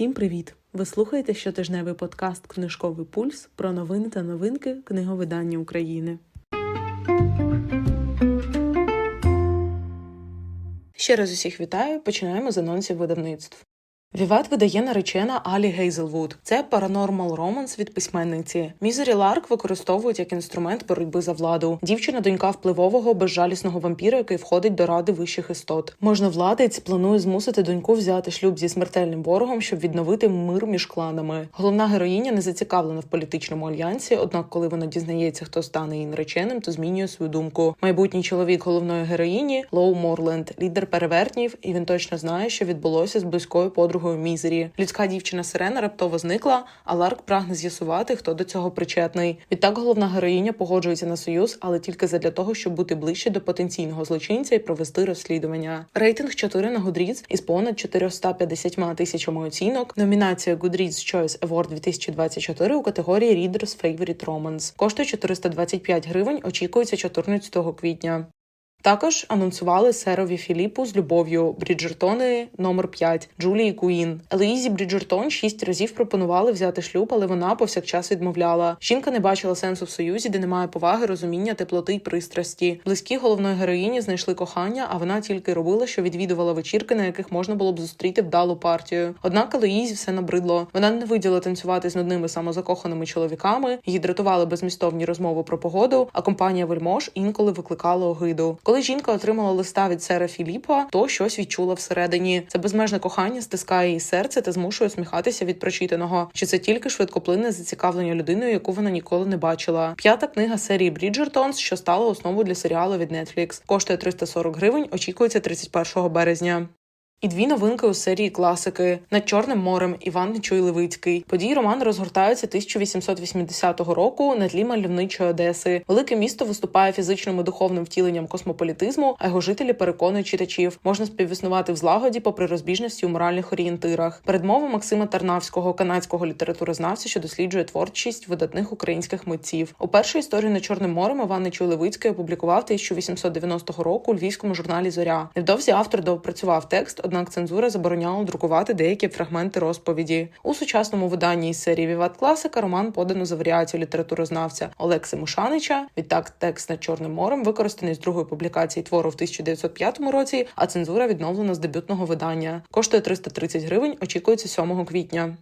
Всім привіт! Ви слухаєте щотижневий подкаст Книжковий пульс про новини та новинки книговидання України. Ще раз усіх вітаю. Починаємо з анонсів видавництв. Віват видає наречена Алі Гейзелвуд. Це паранормал романс від письменниці. Мізері Ларк використовують як інструмент боротьби за владу. Дівчина донька впливового безжалісного вампіра, який входить до ради вищих істот. Можновладець планує змусити доньку взяти шлюб зі смертельним ворогом, щоб відновити мир між кланами. Головна героїня не зацікавлена в політичному альянсі. Однак, коли вона дізнається, хто стане її нареченим, то змінює свою думку. Майбутній чоловік головної героїні Лоу Морленд, лідер перевертнів, і він точно знає, що відбулося з близькою подругою Мізері. Людська дівчина Сирена раптово зникла, а Ларк прагне з'ясувати, хто до цього причетний. Відтак головна героїня погоджується на союз, але тільки задля того, щоб бути ближче до потенційного злочинця і провести розслідування. Рейтинг 4 на Goodreads із понад 450 тисячами оцінок. Номінація Goodreads Choice Award 2024 у категорії Readers Favorite Romance. Коштує 425 гривень. Очікується 14 квітня. Також анонсували серові Філіпу з любов'ю Бріджертони номер 5 Джулії Куїн. Елеїзі Бріджертон шість разів пропонували взяти шлюб, але вона повсякчас відмовляла. Жінка не бачила сенсу в союзі, де немає поваги, розуміння, теплоти й пристрасті. Близькі головної героїні знайшли кохання, а вона тільки робила, що відвідувала вечірки, на яких можна було б зустріти вдалу партію. Однак Елеїзі все набридло. Вона ненавиділа танцювати з нудними самозакоханими чоловіками, її дратували безмістовні розмови про погоду, а компанія вельмож інколи викликала огиду. Коли жінка отримала листа від сера Філіпа, то щось відчула всередині. Це безмежне кохання стискає її серце та змушує усміхатися від прочитаного. Чи це тільки швидкоплинне зацікавлення людиною, яку вона ніколи не бачила? П'ята книга серії Бріджертонс, що стала основою для серіалу від Netflix. Коштує 340 гривень. Очікується 31 березня. І дві новинки у серії класики над Чорним морем Іван Нечуй Левицький. Події роману розгортаються 1880 року на тлі мальовничої Одеси. Велике місто виступає фізичним і духовним втіленням космополітизму, а його жителі переконують читачів, можна співіснувати в злагоді попри розбіжності у моральних орієнтирах. Передмова Максима Тарнавського, канадського літературознавця, що досліджує творчість видатних українських митців. У першу історію над Чорним морем Іван Нечуй Левицький опублікував 1890 року у львівському журналі Зоря. Невдовзі автор доопрацював текст однак цензура забороняла друкувати деякі фрагменти розповіді. У сучасному виданні із серії Віват Класика роман подано за варіацію літературознавця Олекси Мушанича. Відтак текст над Чорним морем використаний з другої публікації твору в 1905 році, а цензура відновлена з дебютного видання. Коштує 330 гривень, очікується 7 квітня.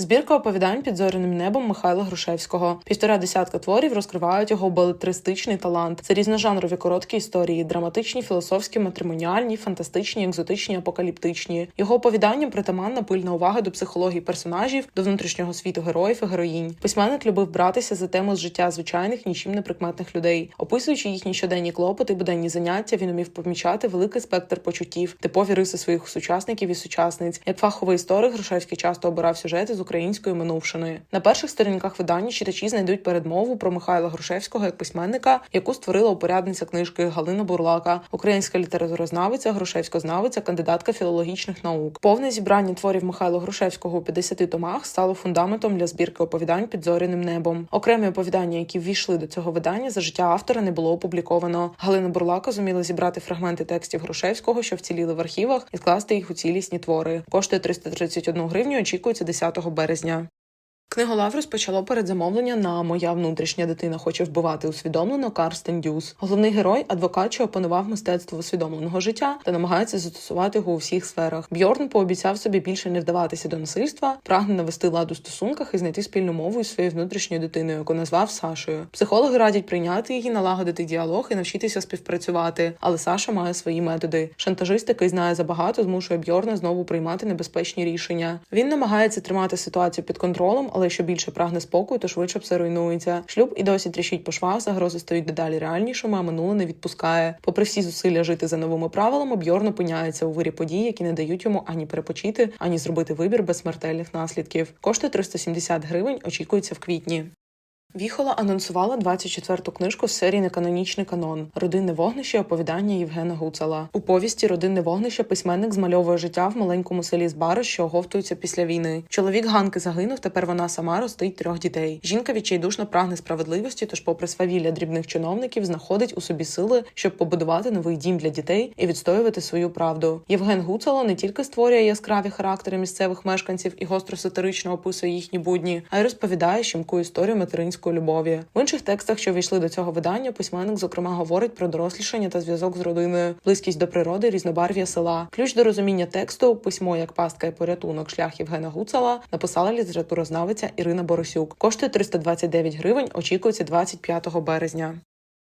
Збірка оповідань під зоряним небом Михайла Грушевського. Півтора десятка творів розкривають його балетристичний талант. Це різножанрові короткі історії, драматичні, філософські, матримоніальні, фантастичні, екзотичні, апокаліптичні. Його оповіданням притаманна пильна увага до психології персонажів, до внутрішнього світу героїв і героїнь. Письменник любив братися за тему з життя звичайних, нічим не прикметних людей. Описуючи їхні щоденні клопоти, буденні заняття, він умів помічати великий спектр почуттів, типові риси своїх сучасників і сучасниць. Як фаховий історик, Грушевський часто обирав сюжети з української минувшини. На перших сторінках видання читачі знайдуть передмову про Михайла Грушевського як письменника, яку створила упорядниця книжки Галина Бурлака, українська літературознавиця, грушевськознавиця, кандидатка філологічних наук. Повне зібрання творів Михайла Грушевського у 50 томах стало фундаментом для збірки оповідань під зоряним небом. Окремі оповідання, які ввійшли до цього видання, за життя автора не було опубліковано. Галина Бурлака зуміла зібрати фрагменти текстів Грушевського, що вціліли в архівах, і скласти їх у цілісні твори. Коштує 331 гривню. Очікується 10 березня березня. Книголав розпочало передзамовлення на моя внутрішня дитина хоче вбивати усвідомлено Карстен Дюс. Головний герой адвокат, що опанував мистецтво усвідомленого життя та намагається застосувати його у всіх сферах. Бьорн пообіцяв собі більше не вдаватися до насильства, прагне навести лад у стосунках і знайти спільну мову із своєю внутрішньою дитиною, яку назвав Сашою. Психологи радять прийняти її, налагодити діалог і навчитися співпрацювати. Але Саша має свої методи. Шантажист, який знає забагато, змушує Бьорна знову приймати небезпечні рішення. Він намагається тримати ситуацію під контролем але що більше прагне спокою, то швидше все руйнується. Шлюб і досі тріщить по швах, загрози стають дедалі реальнішими, а минуле не відпускає. Попри всі зусилля жити за новими правилами, Бьорн опиняється у вирі подій, які не дають йому ані перепочити, ані зробити вибір без смертельних наслідків. Кошти 370 гривень, очікується в квітні. Віхола анонсувала 24-ту книжку з серії Неканонічний канон Родинне вогнище оповідання Євгена Гуцала. У повісті Родинне вогнище письменник змальовує життя в маленькому селі Збари, що оговтується після війни. Чоловік Ганки загинув. Тепер вона сама ростить трьох дітей. Жінка відчайдушно прагне справедливості, тож, попри свавілля дрібних чиновників, знаходить у собі сили, щоб побудувати новий дім для дітей і відстоювати свою правду. Євген Гуцало не тільки створює яскраві характери місцевих мешканців і гостро сатирично описує їхні будні, а й розповідає щемку історію материнської любові. В інших текстах, що війшли до цього видання, письменник зокрема говорить про дорослішання та зв'язок з родиною, близькість до природи, різнобарв'я села. Ключ до розуміння тексту, письмо як пастка і порятунок, шлях Євгена Гуцала написала літературознавиця Ірина Борисюк. Коштує 329 гривень. Очікується 25 березня.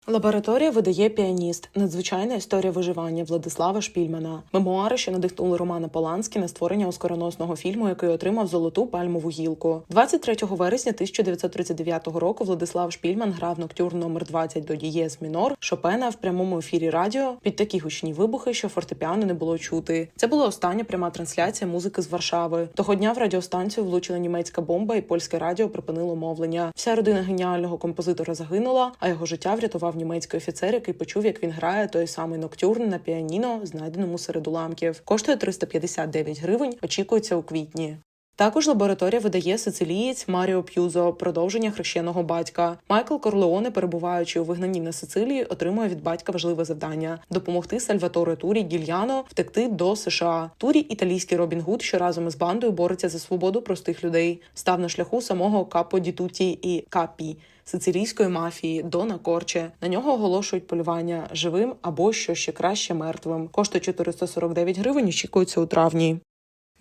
Лабораторія видає піаніст. Надзвичайна історія виживання Владислава Шпільмана. Мемуари, що надихнули Романа Поланські на створення оскароносного фільму, який отримав золоту пальмову гілку. 23 вересня 1939 року Владислав Шпільман грав ноктюрн номер 20 до дієз мінор Шопена в прямому ефірі радіо під такі гучні вибухи, що фортепіано не було чути. Це була остання пряма трансляція музики з Варшави. Того дня в радіостанцію влучила німецька бомба, і польське радіо припинило мовлення. Вся родина геніального композитора загинула, а його життя врятував німецький офіцер, який почув, як він грає той самий ноктюрн на піаніно, знайденому серед уламків. Коштує 359 гривень. Очікується у квітні. Також лабораторія видає сицилієць Маріо П'юзо продовження хрещеного батька. Майкл Корлеоне, перебуваючи у вигнанні на Сицилії, отримує від батька важливе завдання допомогти Сальваторе Турі Гільяно втекти до США. Турі, італійський Робін Гуд, що разом із бандою бореться за свободу простих людей, став на шляху самого Капо Дітуті і Капі. Сицилійської мафії Дона Корче на нього оголошують полювання живим або що ще краще мертвим. Коштує 449 гривень. Очікується у травні.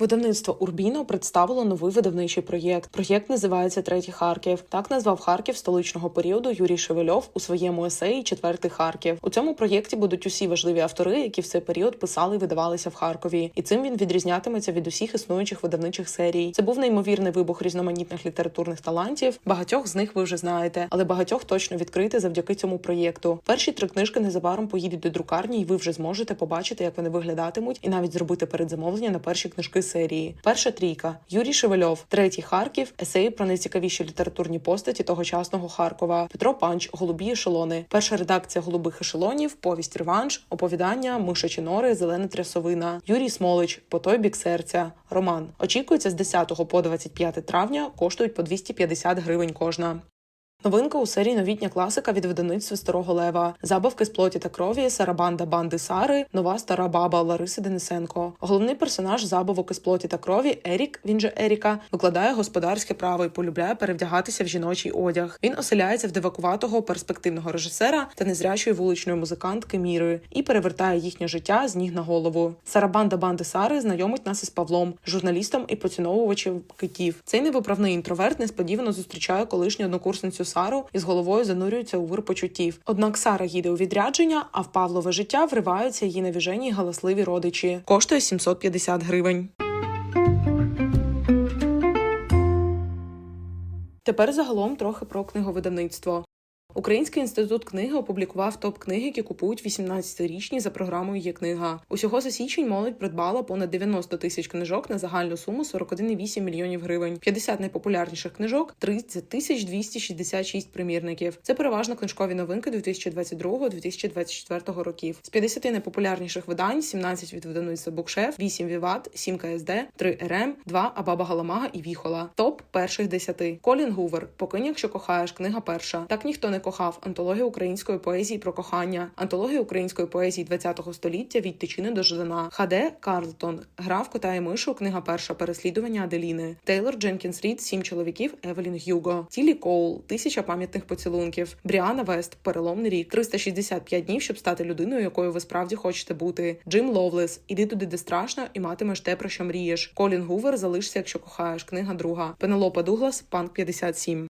Видавництво Урбіно представило новий видавничий проєкт. Проєкт називається Третій Харків. Так назвав Харків столичного періоду Юрій Шевельов у своєму есеї Четвертий Харків. У цьому проєкті будуть усі важливі автори, які в цей період писали і видавалися в Харкові. І цим він відрізнятиметься від усіх існуючих видавничих серій. Це був неймовірний вибух різноманітних літературних талантів. Багатьох з них ви вже знаєте, але багатьох точно відкрити завдяки цьому проєкту. Перші три книжки незабаром поїдуть до друкарні, і ви вже зможете побачити, як вони виглядатимуть, і навіть зробити передзамовлення на перші книжки серії. Перша трійка. Юрій Шевельов, третій Харків, есеї про найцікавіші літературні постаті тогочасного Харкова, Петро Панч, Голубі ешелони, перша редакція голубих ешелонів, повість реванш, оповідання, мишачі нори, зелена трясовина, Юрій Смолич, по той бік серця. Роман. Очікується з 10 по 25 травня, коштують по 250 гривень кожна. Новинка у серії новітня класика від видавництва старого лева, забавки з плоті та крові, сарабанда банди Сари, нова стара баба Лариси Денисенко. Головний персонаж забавок із плоті та крові Ерік, він же Еріка, викладає господарське право і полюбляє перевдягатися в жіночий одяг. Він оселяється в дивакуватого перспективного режисера та незрячої вуличної музикантки Міри і перевертає їхнє життя з ніг на голову. Сарабанда банди Сари знайомить нас із Павлом, журналістом і поціновувачем китів. Цей невиправний інтроверт несподівано зустрічає колишню однокурсницю Сару і з головою занурюється у вир почуттів. Однак Сара їде у відрядження, а в Павлове життя вриваються її навіжені галасливі родичі. Коштує 750 гривень. Тепер загалом трохи про книговидавництво. Український інститут книги опублікував топ книги, які купують 18-річні за програмою Є книга. Усього за січень молодь придбала понад 90 тисяч книжок на загальну суму 41,8 мільйонів гривень. 50 найпопулярніших книжок, 30 тисяч 266 примірників. Це переважно книжкові новинки 2022-2024 років. З 50 найпопулярніших видань 17 від видавництва Букшеф, 8 Віват, 7 КСД, 3 РМ, 2 Абаба Галамага і Віхола. Топ перших 10. Колін Гувер. Покинь, якщо кохаєш. Книга перша. Так ніхто не кохав. Антологія української поезії про кохання. Антологія української поезії ХХ століття від Тичини до Ждана. Хаде Карлтон. Грав кота і мишу. Книга перша. Переслідування Аделіни. Тейлор Дженкінс Рід. Сім чоловіків. Евелін Гюго. Тілі Коул. Тисяча пам'ятних поцілунків. Бріана Вест. Переломний рік. 365 днів, щоб стати людиною, якою ви справді хочете бути. Джим Ловлес. Іди туди, де страшно, і матимеш те, про що мрієш. Колін Гувер. Залишся, якщо кохаєш. Книга друга. Пенелопа Дуглас. Панк 57.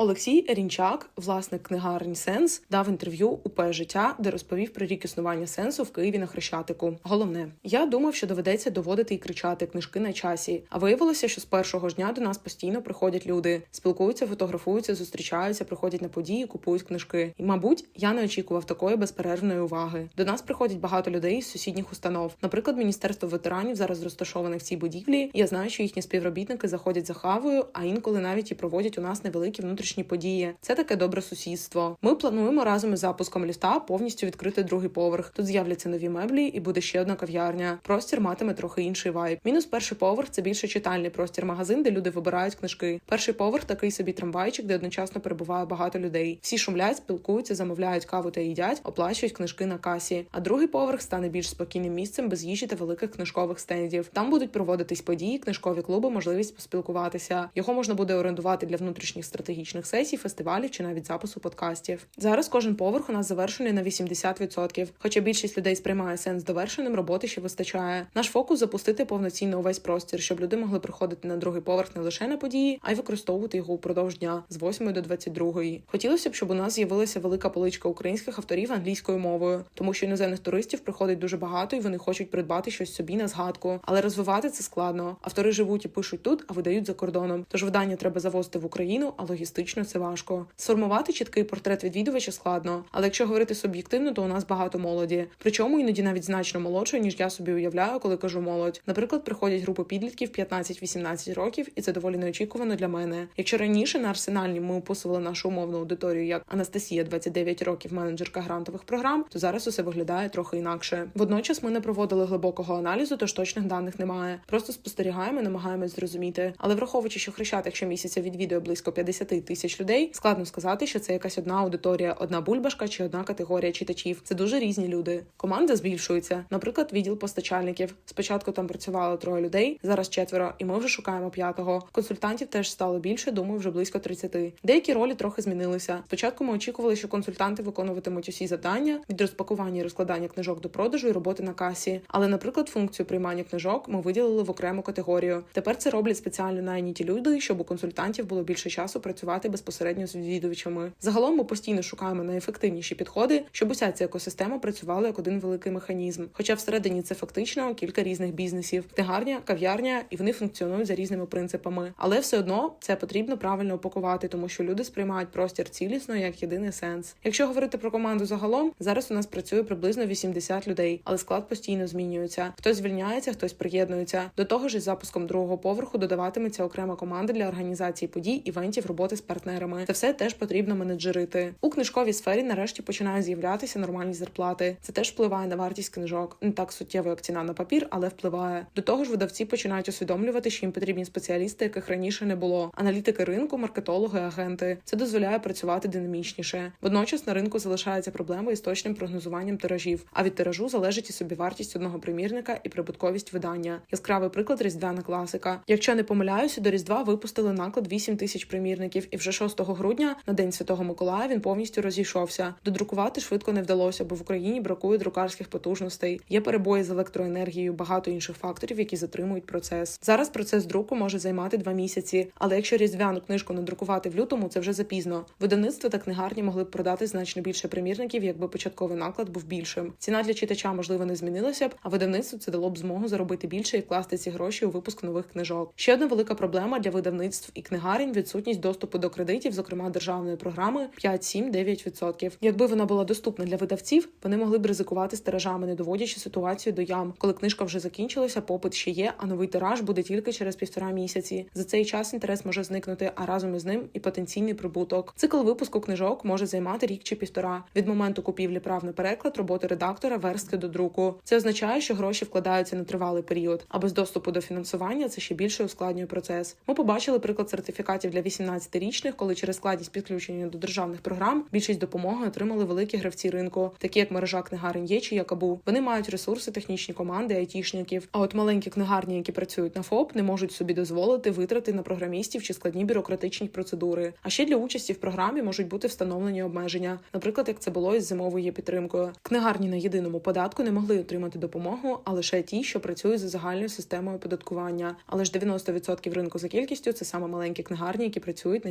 Олексій Ерінчак, власник книгарень Сенс, дав інтерв'ю УП життя, де розповів про рік існування сенсу в Києві на Хрещатику. Головне, я думав, що доведеться доводити і кричати книжки на часі. А виявилося, що з першого ж дня до нас постійно приходять люди, спілкуються, фотографуються, зустрічаються, приходять на події, купують книжки. І, мабуть, я не очікував такої безперервної уваги. До нас приходять багато людей з сусідніх установ. Наприклад, міністерство ветеранів зараз розташоване в цій будівлі. Я знаю, що їхні співробітники заходять за хавою, а інколи навіть і проводять у нас невеликі внутрішні внутрішні події. Це таке добре сусідство. Ми плануємо разом із запуском ліфта повністю відкрити другий поверх. Тут з'являться нові меблі і буде ще одна кав'ярня. Простір матиме трохи інший вайб. Мінус перший поверх це більше читальний простір магазин, де люди вибирають книжки. Перший поверх такий собі трамвайчик, де одночасно перебуває багато людей. Всі шумлять, спілкуються, замовляють каву та їдять, оплачують книжки на касі. А другий поверх стане більш спокійним місцем без їжі та великих книжкових стендів. Там будуть проводитись події, книжкові клуби, можливість поспілкуватися. Його можна буде орендувати для внутрішніх стратегічних сесій, фестивалів чи навіть запису подкастів. Зараз кожен поверх у нас завершений на 80%. Хоча більшість людей сприймає сенс довершеним, роботи ще вистачає. Наш фокус запустити повноцінно увесь простір, щоб люди могли приходити на другий поверх не лише на події, а й використовувати його упродовж дня з 8 до 22. Хотілося б, щоб у нас з'явилася велика поличка українських авторів англійською мовою, тому що іноземних туристів приходить дуже багато і вони хочуть придбати щось собі на згадку. Але розвивати це складно. Автори живуть і пишуть тут, а видають за кордоном. Тож видання треба завозити в Україну, а логістично це важко. Сформувати чіткий портрет відвідувача складно, але якщо говорити суб'єктивно, то у нас багато молоді. Причому іноді навіть значно молодшої, ніж я собі уявляю, коли кажу молодь. Наприклад, приходять групи підлітків 15-18 років, і це доволі неочікувано для мене. Якщо раніше на арсенальні ми описували нашу умовну аудиторію як Анастасія, 29 років, менеджерка грантових програм, то зараз усе виглядає трохи інакше. Водночас ми не проводили глибокого аналізу, тож точних даних немає. Просто спостерігаємо, намагаємось зрозуміти. Але враховуючи, що хрещатик щомісяця відвідує близько 50 тисяч людей, складно сказати, що це якась одна аудиторія, одна бульбашка чи одна категорія читачів. Це дуже різні люди. Команда збільшується. Наприклад, відділ постачальників. Спочатку там працювало троє людей, зараз четверо, і ми вже шукаємо п'ятого. Консультантів теж стало більше, думаю, вже близько 30. Деякі ролі трохи змінилися. Спочатку ми очікували, що консультанти виконуватимуть усі завдання від розпакування і розкладання книжок до продажу і роботи на касі. Але, наприклад, функцію приймання книжок ми виділили в окрему категорію. Тепер це роблять спеціально найняті люди, щоб у консультантів було більше часу працювати безпосередньо з відвідувачами. Загалом ми постійно шукаємо найефективніші підходи, щоб уся ця екосистема працювала як один великий механізм. Хоча всередині це фактично кілька різних бізнесів: книгарня, кав'ярня, і вони функціонують за різними принципами. Але все одно це потрібно правильно упакувати, тому що люди сприймають простір цілісно як єдиний сенс. Якщо говорити про команду загалом, зараз у нас працює приблизно 80 людей, але склад постійно змінюється. Хтось звільняється, хтось приєднується. До того ж, із запуском другого поверху додаватиметься окрема команда для організації подій, івентів, роботи з партнерами. Це все теж потрібно менеджерити. У книжковій сфері нарешті починають з'являтися нормальні зарплати. Це теж впливає на вартість книжок. Не так суттєво, як ціна на папір, але впливає. До того ж, видавці починають усвідомлювати, що їм потрібні спеціалісти, яких раніше не було. Аналітики ринку, маркетологи, агенти. Це дозволяє працювати динамічніше. Водночас на ринку залишається проблема із точним прогнозуванням тиражів. А від тиражу залежить і собівартість одного примірника і прибутковість видання. Яскравий приклад різдвяна класика. Якщо не помиляюся, до різдва випустили наклад 8 тисяч примірників, і вже 6 грудня на день святого Миколая він повністю розійшовся. Додрукувати швидко не вдалося, бо в Україні бракує друкарських потужностей. Є перебої з електроенергією, багато інших факторів, які затримують процес. Зараз процес друку може займати два місяці, але якщо різдвяну книжку надрукувати в лютому, це вже запізно. Видавництво та книгарні могли б продати значно більше примірників, якби початковий наклад був більшим. Ціна для читача можливо не змінилася б, а видавництву це дало б змогу заробити більше і вкласти ці гроші у випуск нових книжок. Ще одна велика проблема для видавництв і книгарень відсутність доступу до кредитів, зокрема державної програми 5-7-9%. Якби вона була доступна для видавців, вони могли б ризикувати з тиражами, не доводячи ситуацію до ям. Коли книжка вже закінчилася, попит ще є, а новий тираж буде тільки через півтора місяці. За цей час інтерес може зникнути, а разом із ним і потенційний прибуток. Цикл випуску книжок може займати рік чи півтора від моменту купівлі прав на переклад, роботи редактора, верстки до друку. Це означає, що гроші вкладаються на тривалий період, а без доступу до фінансування це ще більше ускладнює процес. Ми побачили приклад сертифікатів для 18-річних, коли через складність підключення до державних програм більшість допомоги отримали великі гравці ринку, такі як мережа книгарень є чи Якабу. Вони мають ресурси, технічні команди, айтішників. А от маленькі книгарні, які працюють на ФОП, не можуть собі дозволити витрати на програмістів чи складні бюрократичні процедури. А ще для участі в програмі можуть бути встановлені обмеження, наприклад, як це було із зимовою підтримкою. Книгарні на єдиному податку не могли отримати допомогу, а лише ті, що працюють за загальною системою оподаткування. Але ж 90% ринку за кількістю це саме маленькі книгарні, які працюють на